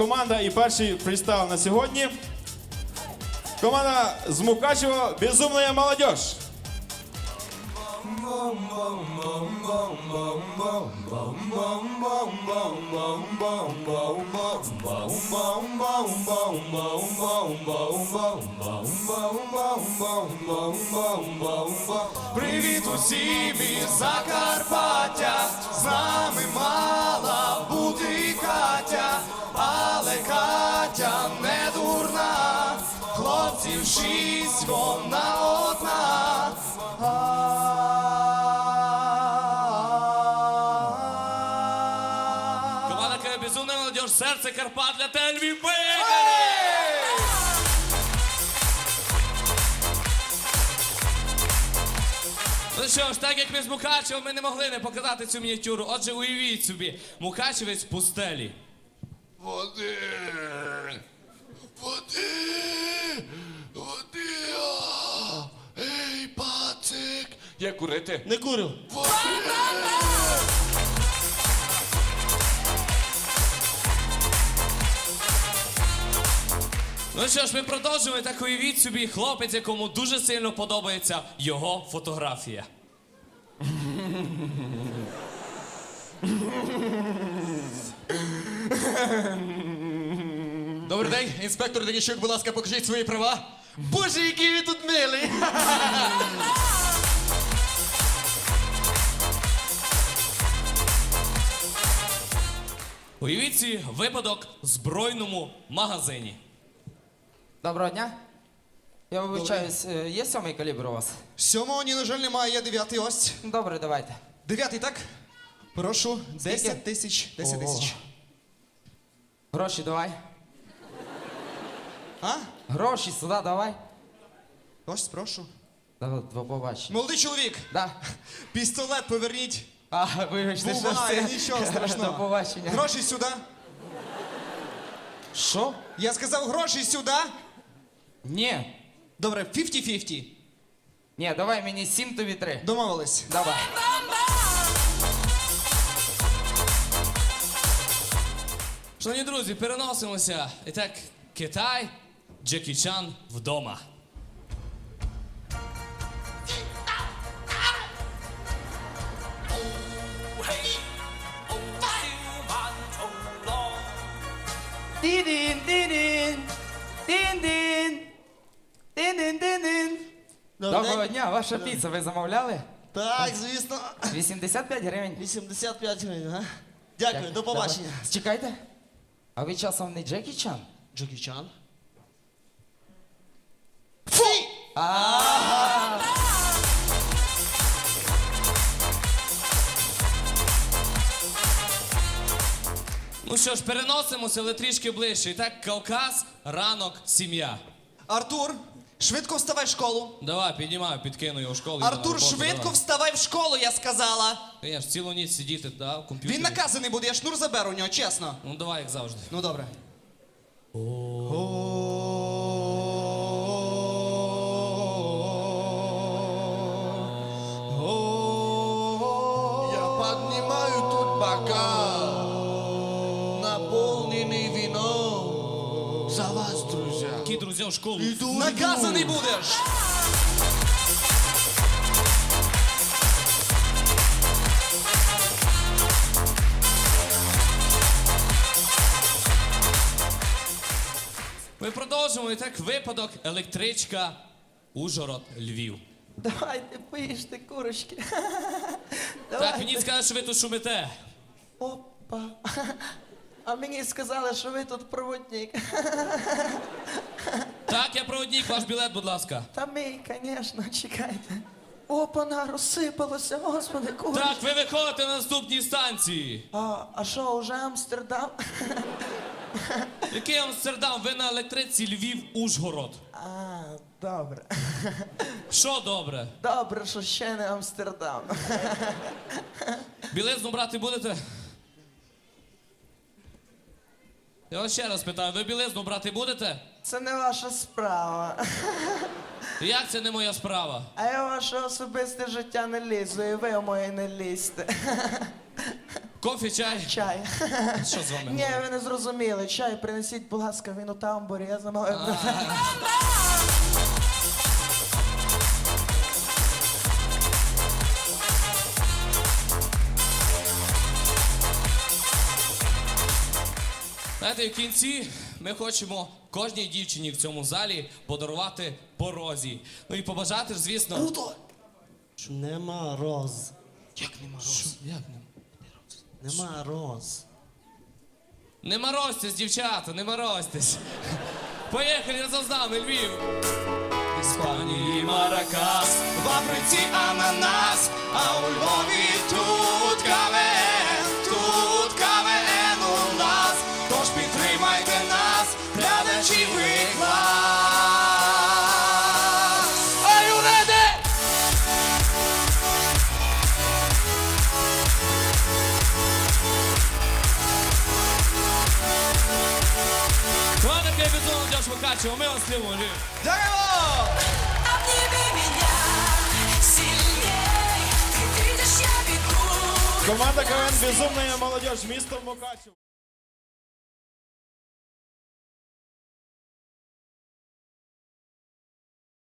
команда і перший фрістайл на сьогодні. Команда з Мукачево Безумная молодежь. Привіт усім із Закарпаття, з нами мала але Катя не дурна, хлопців шість, вона одна. Команда каже безумна молодіж, серце Карпат для Тельві. Поїхали! Ну що ж, так як ми з Мукачева, ми не могли не показати цю мініатюру. Отже, уявіть собі, Мукачевець в пустелі. Води! Води! Води! а! Ей, пацик! Є курити? Не курю. Ну що ж, ми продовжуємо. Так уявіть собі, хлопець, якому дуже сильно подобається його фотографія. Добрий день, інспектор Денищук, будь ласка, покажіть свої права. Боже, який ви тут милий! Уявіть собі випадок в збройному магазині. Доброго дня. Я вибачаюсь, е, є сьомий калібр у вас? Сьомого, ні, на жаль, немає, є дев'ятий ось. Добре, давайте. Дев'ятий, так? Прошу, десять тисяч, десять Ого. Гроші давай. А? Гроші сюди давай. Ось, прошу. Давай, до побачення. Молодий чоловік, Да. пістолет поверніть. А, вибачте, що Буває, все. нічого страшного. До побачення. Гроші сюди. Що? Я сказав гроші сюди. Ні. Добре, 50-50. Ні, давай мені сім тобі три. Домовились. Давай. Шановні друзі, переносимося. І так, Китай, Джекі Чан вдома. Дін-дін, дін-дін. Дін-дін. Дін-дін-дін-дін. Доброго дня, ваша піца ви замовляли? Так, звісно. 85 гривень. 85 гривень, а? Дякую, до побачення. Чекайте. А ви часом не Джекі Чан? Джекі Чан. Ну що ж, переносимося, але трішки ближче. І так, Кавказ, ранок, сім'я. Артур, швидко вставай в школу. Давай, піднімаю, підкину його в школу. Артур, роботу, швидко давай. вставай в школу, я сказала. Я ж цілу ніч сидіти, да, в комп'ютері. Він наказаний буде, я шнур заберу у нього, чесно. Ну давай, як завжди. Ну добре. Друзья. В школу. Наказаний будеш. Ми продовжуємо. І так, випадок, електричка, Ужгород, Львів. Давайте поїжте курочки. Так, мені сказали, що ви тут шумите. Опа. А мені сказали, що ви тут проводник. Так, я проводник, ваш білет, будь ласка. Та мій, звісно, чекайте. Опана, розсипалося, господи, курочки. Так, ви виходите на наступній станції. А, а що, уже Амстердам? Який Амстердам? Ви на електриці Львів, Ужгород. А, добре. Що добре? Добре, що ще не Амстердам. Білизну брати будете? Я вас ще раз питаю, ви білизну брати будете? Це не ваша справа. Як це не моя справа? А я в ваше особисте життя не лізу, і ви в моє не лізьте. Кофі, чай. Чай. Що з вами? Ні, ви не зрозуміли. Чай принесіть, будь ласка, він у тамбурі. Я замовив. Знаєте, в кінці ми хочемо кожній дівчині в цьому залі подарувати по розі. Ну і побажати ж, звісно. Круто! Нема роз. Як нема роз? Як нема? Нема роз. Не морозьтесь, дівчата, не морозьтесь. Поїхали разом з нами, Львів. В Іспанії Маракас, в Африці ананас, а у Львові тут кавен, безумно ми вас любимо, бегу. Команда КВН Безумна молодіж, місто Мукачево.